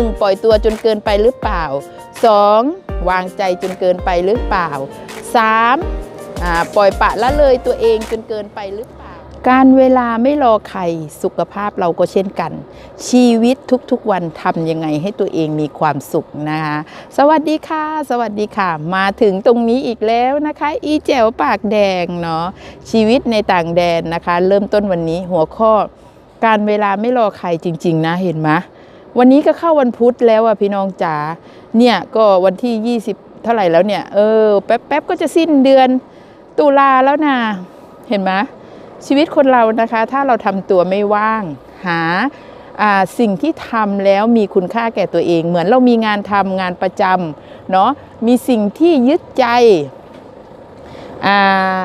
1. ปล่อยตัวจนเกินไปหรือเปล่า 2. วางใจจนเกินไปหรือเปล่า 3. าปล่อยปะละเลยตัวเองจนเกินไปหรือเปล่า การเวลาไม่รอใครสุขภาพเราก็เช่นกัน ชีวิตทุกๆวันทำยังไงให้ตัวเองมีความสุขนะคะสวัสดีค่ะ สวัสดีค่ะ มาถึงตรงนี้อีกแล้วนะคะ อีแจ๋วปากแดงเนาะชีวิตในต่างแดนนะคะ เริ่มต้นวันนี้หัวข้อ การเวลาไม่รอใครจริง ๆ นะเห็นไหม วันนี้ก็เข้าวันพุธแล้วอะพี่น้องจ๋าเนี่ยก็วันที่ 20 เท่าไหร่แล้วเนี่ยเออแป๊บๆก็จะสิ้นเดือนตุลาแล้วนะเห็นไหมชีวิตคนเรานะคะ ถ้าเราทำตัวไม่ว่าง หาอ่าสิ่งที่ทำแล้วมีคุณค่าแก่ตัวเอง เหมือนเรามีงานทำงานประจำเนาะมีสิ่งที่ยึดใจอ่า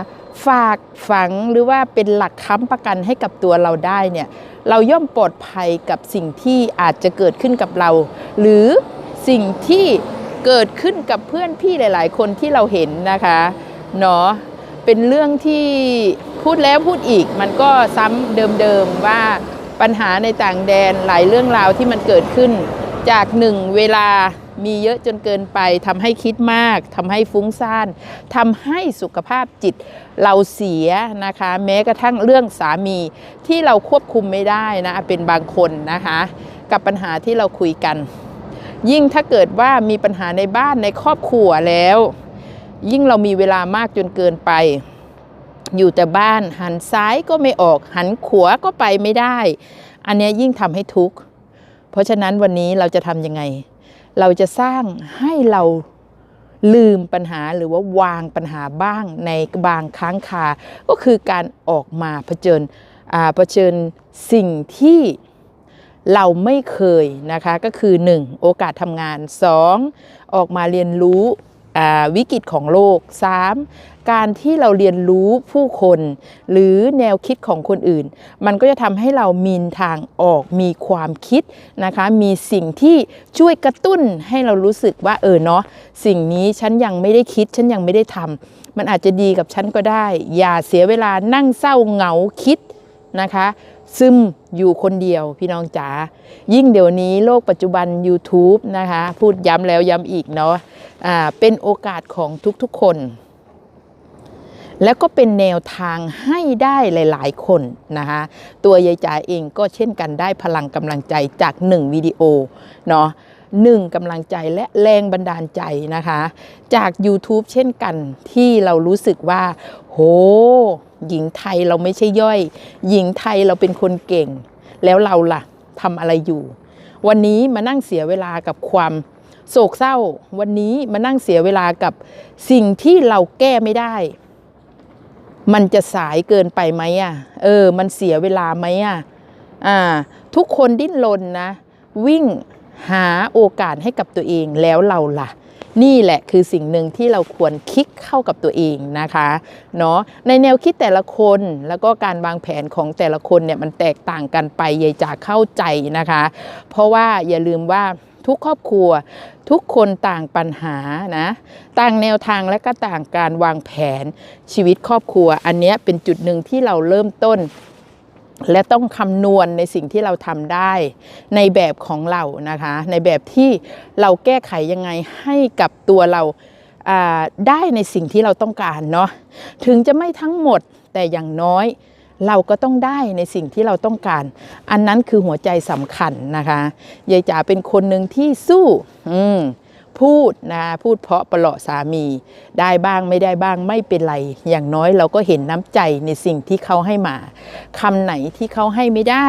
ฝากฝังหรือว่าเป็นหลักค้ำประกันให้กับตัวเราได้เนี่ยเราย่อมปลอดภัยกับสิ่งที่อาจจะเกิดขึ้นกับเรา หรือสิ่งที่เกิดขึ้นกับเพื่อนพี่หลาย ๆ คนที่เราเห็นนะคะเนาะเป็นเรื่องที่พูดแล้วพูดอีกมันก็ซ้ำเดิมๆว่าปัญหาในต่างแดนหลายเรื่องราวที่มันเกิดขึ้นจากหนึ่งเวลา มีเยอะจนเกินไปทำให้คิดมากทำให้ฟุ้งซ่านทำให้สุขภาพจิตเราเสียนะคะ แม้กระทั่งเรื่องสามีที่เราควบคุมไม่ได้นะเป็นบางคนนะคะ กับปัญหาที่เราคุยกัน ยิ่งถ้าเกิดว่ามีปัญหาในบ้านในครอบครัวแล้ว ยิ่งเรามีเวลามากจนเกินไปอยู่แต่บ้านหันซ้ายก็ไม่ออก หันขวาก็ไปไม่ได้ อันนี้ยิ่งทำให้ทุกข์ เพราะฉะนั้นวันนี้เราจะทำยังไง เราจะสร้างให้เราลืมปัญหาหรือว่าวางปัญหาบ้างในบางครั้งคา ก็คือการออกมาเผชิญเผชิญสิ่งที่เราไม่เคยนะคะ ก็คือ 1. โอกาสทำงาน 2. ออกมาเรียนรู้ วิกฤตของโลก 3. การที่เราเรียนรู้ผู้คน หรือแนวคิดของคนอื่น มันก็จะทำให้เรามีทางออกมีความคิดนะคะ มีสิ่งที่ช่วยกระตุ้นให้เรารู้สึกว่าเออเนาะสิ่งนี้ฉันยังไม่ได้คิด ฉันยังไม่ได้ทำมันอาจจะดีกับฉันก็ได้ อย่าเสียเวลานั่งเศร้าเหงาคิดนะคะ ซึมอยู่คนเดียวพี่น้องจ๋ายิ่งเดี๋ยวนี้โลกปัจจุบัน YouTube นะคะ พูดย้ำแล้วย้ำอีกเนาะะเป็นโอกาสของทุกๆคน แล้วก็เป็นแนวทางให้ได้หลายๆคนนะคะตัวยายจ๋าเองก็เช่นกันได้พลังกำลังใจจากหนึ่งวิดีโอเนาะ หนึ่งกำลังใจและแรงบันดาลใจนะคะ จาก YouTube เช่นกันที่เรารู้สึกว่า โห หญิงไทยเราไม่ใช่ย่อย หญิงไทยเราเป็นคนเก่ง แล้วเราล่ะทำอะไรอยู่ วันนี้มานั่งเสียเวลากับความโศกเศร้า วันนี้มานั่งเสียเวลากับสิ่งที่เราแก้ไม่ได้ มันจะสายเกินไปไหมอะ เออ มันเสียเวลาไหมอะ อ่า ทุกคนดิ้นรนนะ วิ่ง หาโอกาสให้กับตัวเองแล้วเราล่ะ นี่แหละคือสิ่งหนึ่งที่เราควรคิดเข้ากับตัวเองนะคะเนาะในแนวคิดแต่ละคนแล้วก็การวางแผนของแต่ละคนเนี่ยมันแตกต่างกันไปยายจ๋าเข้าใจนะคะ เพราะว่าอย่าลืมว่าทุกครอบครัวทุกคนต่างปัญหานะต่างแนวทางและก็ต่างการวางแผนชีวิตครอบครัว อันนี้เป็นจุดหนึ่งที่เราเริ่มต้น และต้องคำนวณในสิ่งที่เราทำได้ในแบบของเรานะคะ ในแบบที่เราแก้ไขยังไงให้กับตัวเราได้ในสิ่งที่เราต้องการเนาะถึงจะไม่ทั้งหมดแต่อย่างน้อยเราก็ต้องได้ในสิ่งที่เราต้องการ อันนั้นคือหัวใจสำคัญนะคะยายจ๋าเป็นคนหนึ่งที่สู้ อืม พูดนะพูดเพราะประหลาะสามี ได้บ้างไม่ได้บ้างไม่เป็นไร อย่างน้อยเราก็เห็นน้ำใจในสิ่งที่เขาให้มาคำไหนที่เขาให้ไม่ได้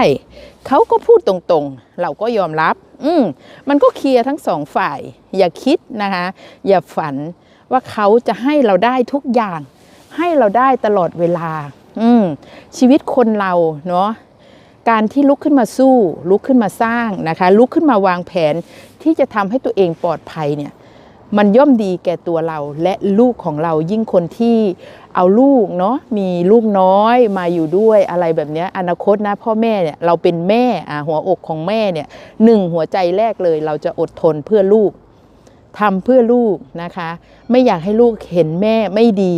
เขาก็พูดตรงๆ เราก็ยอมรับ อืมมันก็เคลียร์ทั้งสองฝ่าย อย่าคิดนะคะ อย่าฝันว่าเขาจะให้เราได้ทุกอย่าง ให้เราได้ตลอดเวลา อืมชีวิตคนเราเนาะ การที่ลุกขึ้นมาสู้ ลุกขึ้นมาสร้างนะคะ ลุกขึ้นมาวางแผนที่จะทำให้ตัวเองปลอดภัยเนี่ยมันย่อมดีแก่ตัวเราและลูกของเรายิ่งคนที่เอาลูกเนาะมีลูกน้อยมาอยู่ด้วยอะไรแบบนี้อนาคตนะพ่อแม่เนี่ยเราเป็นแม่อ่าหัวอกของแม่เนี่ยหนึ่งหัวใจแรกเลยเราจะอดทนเพื่อลูกทำเพื่อลูกนะคะ ไม่อยากให้ลูกเห็นแม่ไม่ดี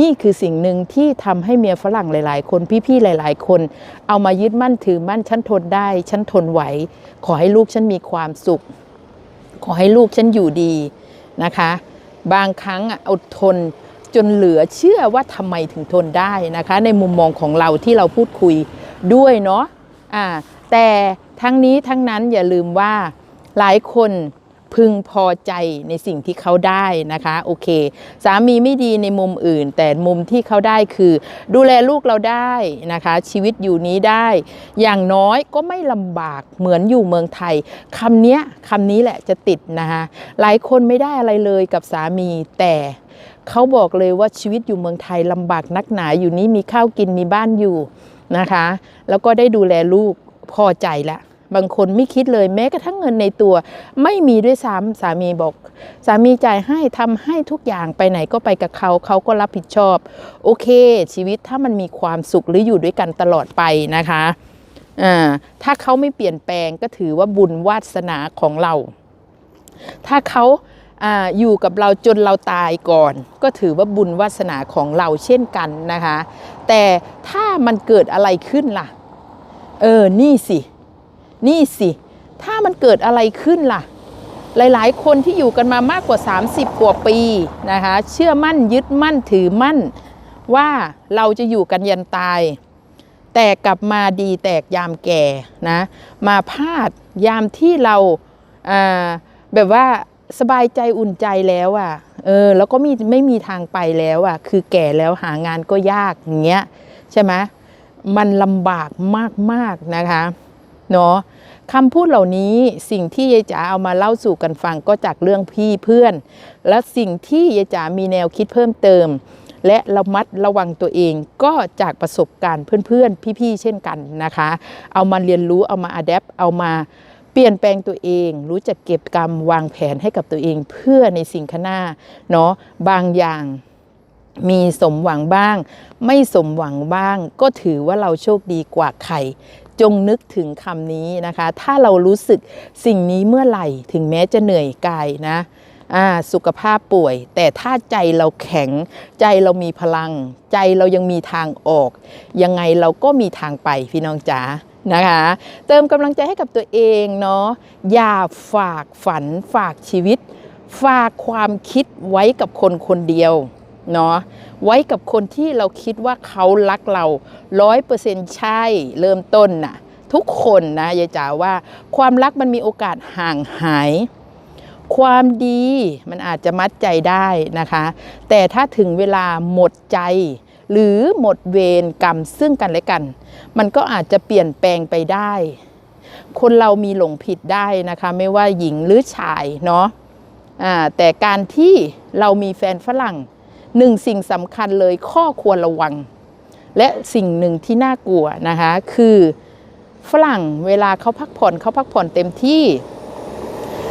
นี่คือสิ่งหนึ่งที่ทำให้เมียฝรั่งหลาย ๆ คนพี่ๆหลาย ๆ คน เอามายึดมั่นถือมั่นฉันทนได้ฉันทนไหว ขอให้ลูกฉันมีความสุข ขอให้ลูกฉันอยู่ดีนะคะ บางครั้งอดทนจนเหลือเชื่อว่าทำไมถึงทนได้นะคะ ในมุมมองของเราที่เราพูดคุยด้วยเนาะอ่าแต่ทั้งนี้ทั้งนั้นอย่าลืมว่าหลายคน พึงพอใจในสิ่งที่เขาได้นะคะโอเค สามีไม่ดีในมุมอื่น แต่มุมที่เขาได้คือ ดูแลลูกเราได้นะคะ ชีวิตอยู่นี้ได้ อย่างน้อยก็ไม่ลำบากเหมือนอยู่เมืองไทยคำเนี้ยคำนี้แหละจะติดนะคะหลายคนไม่ได้อะไรเลยกับสามีแต่เขาบอกเลยว่าชีวิตอยู่เมืองไทยลำบากนักหนาอยู่นี้มีข้าวกินมีบ้านอยู่นะคะ แล้วก็ได้ดูแลลูกพอใจละ บางคนไม่คิดเลยแม้กระทั่งเงินในตัว ไม่มีด้วยซ้ำสามีบอก สามีจ่ายให้ทำให้ทุกอย่างไปไหนก็ไปกับเขาเขาก็รับผิดชอบ โอเค ชีวิตถ้ามันมีความสุขหรืออยู่ด้วยกันตลอดไปนะคะอ่าถ้าเขาไม่เปลี่ยนแปลงก็ถือว่าบุญวาสนาของเรา ถ้าเขาอาอยู่กับเราจนเราตายก่อน ก็ถือว่าบุญวาสนาของเราเช่นกันนะคะ แต่ถ้ามันเกิดอะไรขึ้นล่ะ เออ นี่สิ นี่สิ ถ้ามันเกิดอะไรขึ้นล่ะ หลายๆ คนที่อยู่กันมามากกว่า 30 กว่าปีนะคะ เชื่อมั่นยึดมั่นถือมั่น ว่าเราจะอยู่กันยันตาย แต่กลับมาดีแตกยามแก่นะ มาพลาดยามที่เราแบบว่าสบายใจอุ่นใจแล้วอะ่ะ เออ แล้วก็มีไม่มีทางไปแล้วอะ่ะ คือแก่แล้วหางานก็ยากอย่างเงี้ยใช่ไหมมันลำบากมากๆนะคะ เนาะคำพูดเหล่านี้สิ่งที่ยายจ๋าเอามาเล่าสู่กันฟังก็จากเรื่องพี่เพื่อน และสิ่งที่ยายจ๋ามีแนวคิดเพิ่มเติม และระมัดระวังตัวเองก็จากประสบการณ์เพื่อนๆ พี่ๆ เช่นกันนะคะ เอามาเรียนรู้เอามาอัดแอปเอามาเปลี่ยนแปลงตัวเอง รู้จักเก็บกรรมวางแผนให้กับตัวเองเพื่อในสิ่งข้างหน้าเนาะบางอย่างมีสมหวังบ้าง ไม่สมหวังบ้าง ก็ถือว่าเราโชคดีกว่าใคร จงนึกถึงคำนี้นะคะ ถ้าเรารู้สึกสิ่งนี้เมื่อไหร่ ถึงแม้จะเหนื่อยกายนะสุขภาพป่วย แต่ถ้าใจเราแข็ง ใจเรามีพลัง ใจเรายังมีทางออก ยังไงเราก็มีทางไปพี่น้องจ๋านะคะ เติมกำลังใจให้กับตัวเองเนาะอย่าฝากฝันฝากชีวิต ฝากความคิดไว้กับคนคนเดียว เนาะไว้กับคนที่เราคิดว่าเขารักเราร้อยเปอร์เซ็นต์ใช่เริ่มต้นน่ะทุกคนนะยายจ๋าว่า ความรักมันมีโอกาสห่างหาย ความดีมันอาจจะมัดใจได้นะคะ แต่ถ้าถึงเวลาหมดใจ หรือหมดเวรกรรมซึ่งกันและกัน มันก็อาจจะเปลี่ยนแปลงไปได้ คนเรามีหลงผิดได้นะคะ ไม่ว่าหญิงหรือชายเนาะอ่าแต่การที่เรามีแฟนฝรั่ง หนึ่งสิ่งสำคัญเลยข้อควรระวัง และสิ่งหนึ่งที่น่ากลัวนะคะคือฝรั่งเวลาเขาพักผ่อนเขาพักผ่อนเต็มที่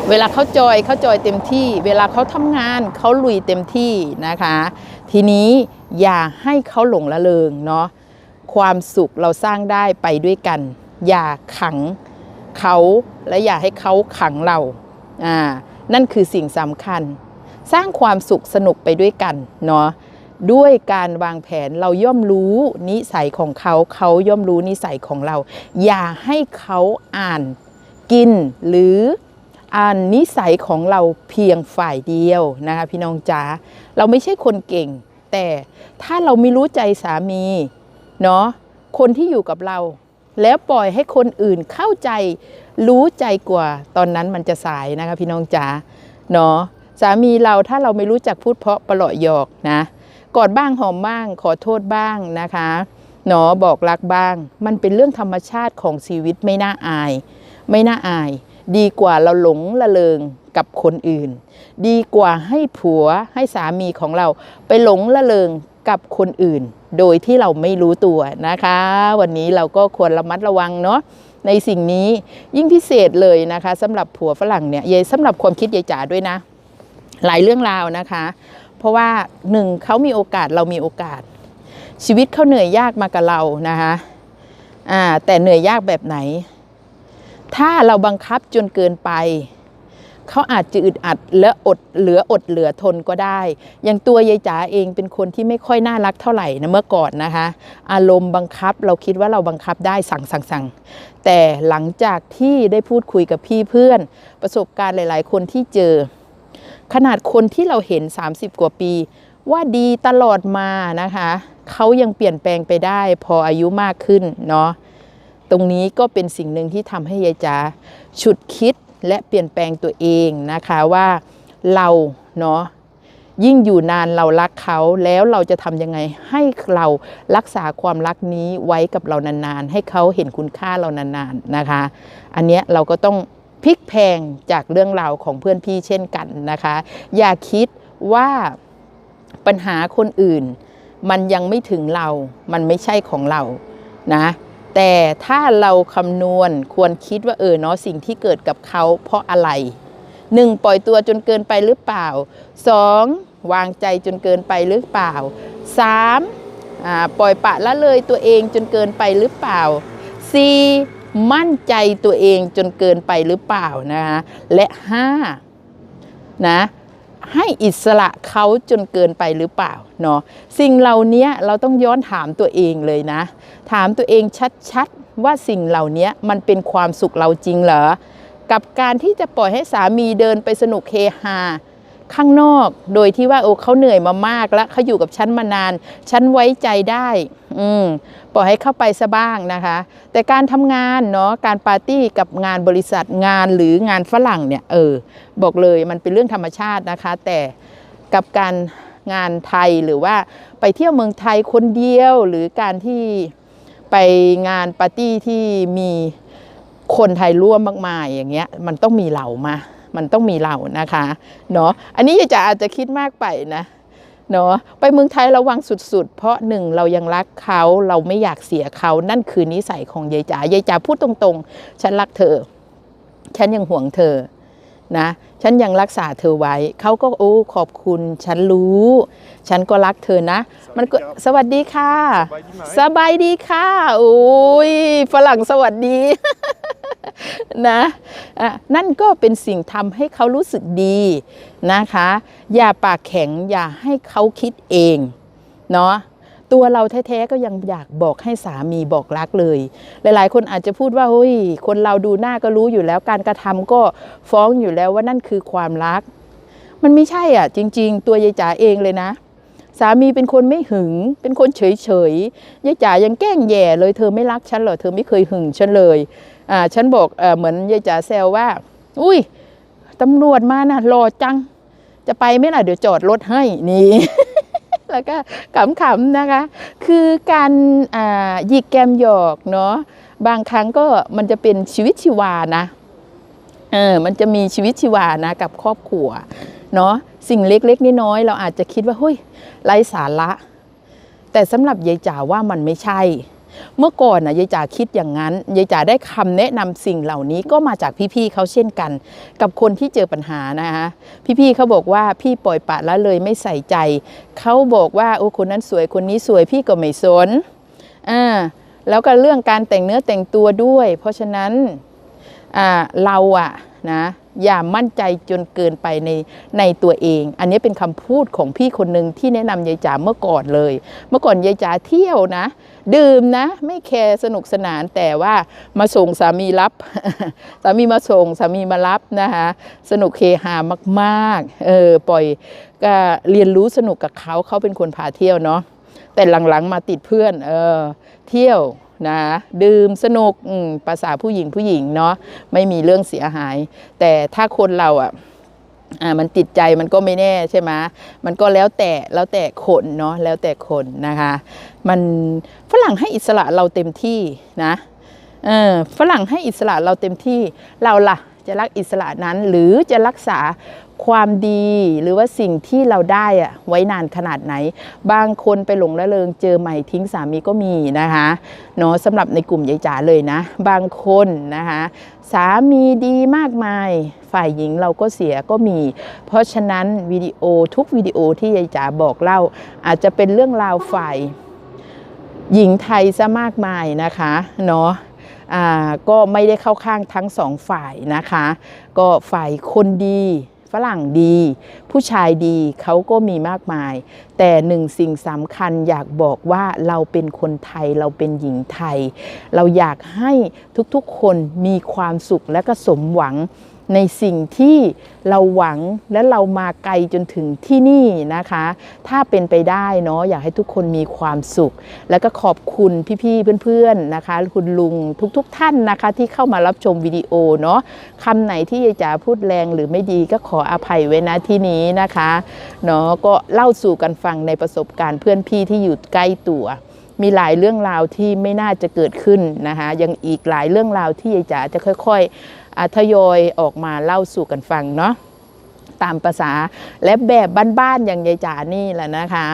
เวลาเขาจอยเขาจอยเต็มที่ เวลาเขาทำงานเขาลุยเต็มที่นะคะ ทีนี้อย่าให้เขาหลงละเลงเนาะความสุขเราสร้างได้ไปด้วยกัน อย่าขังเขาและอย่าให้เขาขังเราอ่านั่นคือสิ่งสำคัญ สร้างความสุขสนุกไปด้วยกันเนาะด้วยการวางแผนเราย่อมรู้นิสัยของเขาเขาย่อมรู้นิสัยของเรา อย่าให้เขาอ่านกินหรืออ่านนิสัยของเราเพียงฝ่ายเดียวนะคะพี่น้องจ๋าเราไม่ใช่คนเก่ง แต่ถ้าเราไม่รู้ใจสามีเนาะคนที่อยู่กับเรา แล้วปล่อยให้คนอื่นเข้าใจรู้ใจกว่าตอนนั้นมันจะสายนะคะพี่น้องจ๋าเนาะ สามีเราถ้าเราไม่รู้จักพูดเพราะประหลาะหยอกนะกอดบ้างหอมบ้างขอโทษบ้างนะคะหนอบอกรักบ้าง มันเป็นเรื่องธรรมชาติของชีวิตไม่น่าอาย ไม่น่าอาย ดีกว่าเราหลงละเลงกับคนอื่น ดีกว่าให้ผัวให้สามีของเราไปหลงละเลงกับคนอื่น โดยที่เราไม่รู้ตัวนะคะ วันนี้เราก็ควรระมัดระวังเนาะในสิ่งนี้ยิ่งพิเศษเลยนะคะสำหรับผัวฝรั่งเนี่ยเยสำหรับความคิดยายจ๋าด้วยนะ หลายเรื่องราวนะคะ เพราะว่าหนึ่งเขามีโอกาสเรามีโอกาส ชีวิตเขาเหนื่อยยากมากับเรานะคะอ่าแต่เหนื่อยยากแบบไหน ถ้าเราบังคับจนเกินไปเขาอาจจะอึดอัดและอดเหลืออดเหลือทนก็ได้ อย่างตัวยายจ๋าเองเป็นคนที่ไม่ค่อยน่ารักเท่าไหร่นะเมื่อก่อนนะคะ อารมณ์บังคับเราคิดว่าเราบังคับได้สั่งสั่งสั่งแต่หลังจากที่ได้พูดคุยกับพี่เพื่อน ประสบการณ์หลาย ๆ คนที่เจอ ขนาดคนที่เราเห็น 30 กว่าปี ว่าดีตลอดมานะคะเขายังเปลี่ยนแปลงไปได้พออายุมากขึ้นเนาะตรงนี้ก็เป็นสิ่งหนึ่งที่ทำให้ยายจ๋าฉุดคิดและเปลี่ยนแปลงตัวเองนะคะว่าเราเนาะยิ่งอยู่นานเรารักเขาแล้วเราจะทำยังไงให้เรารักษาความรักนี้ไว้กับเรานานๆ ให้เขาเห็นคุณค่าเรานานๆนะคะ อันเนี้ยเราก็ต้อง พลิกแพงจากเรื่องราวของเพื่อนพี่เช่นกันนะคะ อย่าคิดว่าปัญหาคนอื่น มันยังไม่ถึงเรา มันไม่ใช่ของเรานะแต่ถ้าเราคำนวณควรคิดว่าเออเนาะสิ่งที่เกิดกับเขาเพราะอะไรหนึ่งปล่อยตัวจนเกินไปหรือเปล่าสองวางใจจนเกินไปหรือเปล่าสามปล่อยปะละเลยตัวเองจนเกินไปหรือเปล่าสี่ มั่นใจตัวเองจนเกินไปหรือเปล่านะคะและห้านะให้อิสระเขาจนเกินไปหรือเปล่าเนาะสิ่งเหล่านี้เราต้องย้อนถามตัวเองเลยนะ ถามตัวเองชัดๆว่าสิ่งเหล่านี้มันเป็นความสุขเราจริงเหรอกับการที่จะปล่อยให้สามีเดินไปสนุกเฮฮาข้างนอก โดยที่ว่าโอ้เขาเหนื่อยมามากแล้วเขาอยู่กับฉันมานาน ฉันไว้ใจได้ อืมปล่อยให้เข้าไปซะบ้างนะคะ แต่การทำงานเนาะการปาร์ตี้กับงานบริษัทงานหรืองานฝรั่งเนี่ยเออบอกเลยมันเป็นเรื่องธรรมชาตินะคะ แต่กับการงานไทยหรือว่าไปเที่ยวเมืองไทยคนเดียวหรือการที่ไปงานปาร์ตี้ที่มีคนไทยร่วมมากมายอย่างเงี้ยมันต้องมีเหล่ามา มันต้องมีเหล่านะคะเนาะอันนี้ยายจ๋าอาจจะคิดมากไปนะ เนาะไปเมืองไทยระวังสุดๆ เพราะหนึ่งเรายังรักเขาเราไม่อยากเสียเขานั่นคือนิสัยของยายจ๋ายายจ๋าพูดตรงๆ ฉันรักเธอ ฉันยังห่วงเธอนะฉันยังรักษาเธอไว้ เขาก็โอ้ขอบคุณฉันรู้ ฉันก็รักเธอนะ มันก็สวัสดีค่ะ สบายดีค่ะโอ้ยฝรั่งสวัสดี นะะนั่นก็เป็นสิ่งทำให้เขารู้สึกดีนะคะ อย่าปากแข็งอย่าให้เขาคิดเองเนาะตัวเราแท้ๆก็ยังอยากบอกให้สามีบอกรักเลย หลายๆ คนอาจจะพูดว่าเฮ้ยคนเราดูหน้าก็รู้อยู่แล้วการกระทำก็ฟ้องอยู่แล้วว่านั่นคือความรัก มันไม่ใช่อะ จริง ๆ ตัวยายจ๋าเองเลยนะ สามีเป็นคนไม่หึง เป็นคนเฉยๆยายจ๋ายังแกล้งแย่เลยเธอไม่รักฉันหรอเธอไม่เคยหึงฉันเลยอ่าฉันบอกเออเหมือนยายจ๋าแซวว่า อุ้ยตำรวจมานะรอจัง จะไปไหมล่ะเดี๋ยวจอดรถให้นี่แล้วก็ขำๆนะคะ คือการอ่าหยิกแกมหยอกเนาะบางครั้งก็มันจะเป็นชีวิตชีวานะเออมันจะมีชีวิตชีวานะกับครอบครัวเนาะ สิ่งเล็กๆน้อยๆเราอาจจะคิดว่าเฮ้ยไร้สาระ แต่สำหรับยายจ๋าว่ามันไม่ใช่ เมื่อก่อนนะยายจ๋าคิดอย่างนั้นยายจ๋าได้คำแนะนำสิ่งเหล่านี้ก็มาจากพี่ๆเขาเช่นกัน กับคนที่เจอปัญหานะคะพี่ๆเขาบอกว่าพี่ปล่อยปะละเลยไม่ใส่ใจเขาบอกว่าโอ้คนนั้นสวยคนนี้สวยพี่ก็ไม่สนอ่าแล้วก็เรื่องการแต่งเนื้อแต่งตัวด้วย เพราะฉะนั้นอ่าเราอะ นะอย่ามั่นใจจนเกินไปในในตัวเอง อันนี้เป็นคำพูดของพี่คนหนึ่งที่แนะนำยายจ๋าเมื่อก่อนเลย เมื่อก่อนยายจ๋าเที่ยวนะ ดื่มนะ ไม่แคร์สนุกสนานแต่ว่ามาส่งสามีรับ สามีมาส่งสามีมารับนะคะสนุกเฮฮามากๆเออปล่อยก็เรียนรู้สนุกกับเขาเขาเป็นคนพาเที่ยวเนาะแต่หลังๆมาติดเพื่อนเออเที่ยว นะดื่มสนุกภาษาผู้หญิงผู้หญิงเนาะไม่มีเรื่องเสียหาย แต่ถ้าคนเราอะอ่ามันติดใจมันก็ไม่แน่ใช่ไหมมันก็แล้วแต่แล้วแต่คนเนาะแล้วแต่คนนะคะ มันฝรั่งให้อิสระเราเต็มที่นะเออฝรั่งให้อิสระเราเต็มที่เราล่ะ จะรักอิสระนั้น หรือจะรักษาความดีหรือว่าสิ่งที่เราได้อะไว้นานขนาดไหน บางคนไปหลงละเริงเจอใหม่ทิ้งสามีก็มีนะคะเนาะสำหรับในกลุ่มยายจ๋าเลยนะ บางคนนะคะสามีดีมากมาย ฝ่ายหญิงเราก็เสียก็มี เพราะฉะนั้นวิดีโอทุกวิดีโอที่ยายจ๋าบอกเล่า อาจจะเป็นเรื่องราวฝ่ายหญิงไทยซะมากมายนะคะเนาะ ก็ไม่ได้เข้าข้างทั้งสองฝ่ายนะคะ ก็ฝ่ายคนดีฝรั่งดี ผู้ชายดีเขาก็มีมากมาย แต่หนึ่งสิ่งสำคัญอยากบอกว่าเราเป็นคนไทยเราเป็นหญิงไทย เราอยากให้ทุกๆคนมีความสุขและก็สมหวัง ในสิ่งที่เราหวังและเรามาไกลจนถึงที่นี่นะคะ ถ้าเป็นไปได้เนาะอยากให้ทุกคนมีความสุข แล้วก็ขอบคุณพี่ๆเพื่อนๆนะคะ คุณลุงทุกๆ ท่านนะคะ ที่เข้ามารับชมวิดีโอเนาะคำไหนที่ยายจ๋าพูดแรงหรือไม่ดีก็ขออภัยไว้นะที่นี้นะคะเนาะก็เล่าสู่กันฟังในประสบการณ์เพื่อนพี่ที่อยู่ใกล้ตัวมีหลายเรื่องราวที่ไม่น่าจะเกิดขึ้นนะคะยังอีกหลายเรื่องราวที่ยายจ๋าจะค่อย ๆ ทยอยออกมาเล่าสู่กันฟังเนาะตามภาษาและแบบบ้านๆอย่างยายจ๋านี่แหละนะคะ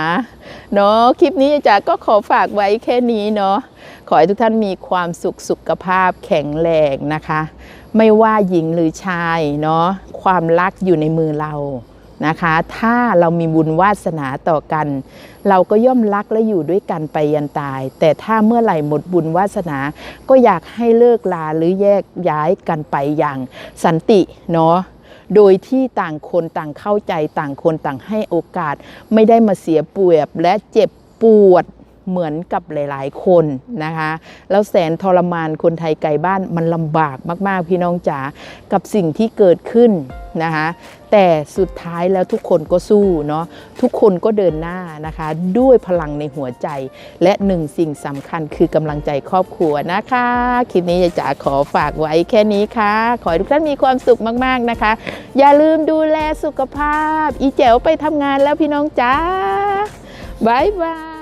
เนาะคลิปนี้ยายจ๋าก็ขอฝากไว้แค่นี้เนาะขอให้ทุกท่านมีความสุขสุขภาพแข็งแรงนะคะ ไม่ว่าหญิงหรือชายเนาะความรักอยู่ในมือเรา นะคะ ถ้าเรามีบุญวาสนาต่อกัน เราก็ย่อมรักและอยู่ด้วยกันไปยันตาย แต่ถ้าเมื่อไหร่หมดบุญวาสนา ก็อยากให้เลิกลาหรือแยกย้ายกันไปอย่างสันติเนาะโดยที่ต่างคนต่างเข้าใจต่างคนต่างให้โอกาส ไม่ได้มาเสียเปรียบและเจ็บปวด เหมือนกับหลาย ๆ คนนะคะ แล้วแสนทรมานคนไทยไกลบ้านมันลำบากมาก ๆ พี่น้องจ๋ากับสิ่งที่เกิดขึ้นนะคะ แต่สุดท้ายแล้วทุกคนก็สู้เนาะทุกคนก็เดินหน้านะคะ ด้วยพลังในหัวใจ และหนึ่งสิ่งสำคัญคือกำลังใจครอบครัวนะคะ คลิปนี้ยายจ๋าขอฝากไว้แค่นี้ค่ะ ขอให้ทุกท่านมีความสุขมาก ๆ นะคะ อย่าลืมดูแลสุขภาพ อีแจ๋วไปทำงานแล้วพี่น้องจ๋าบายบาย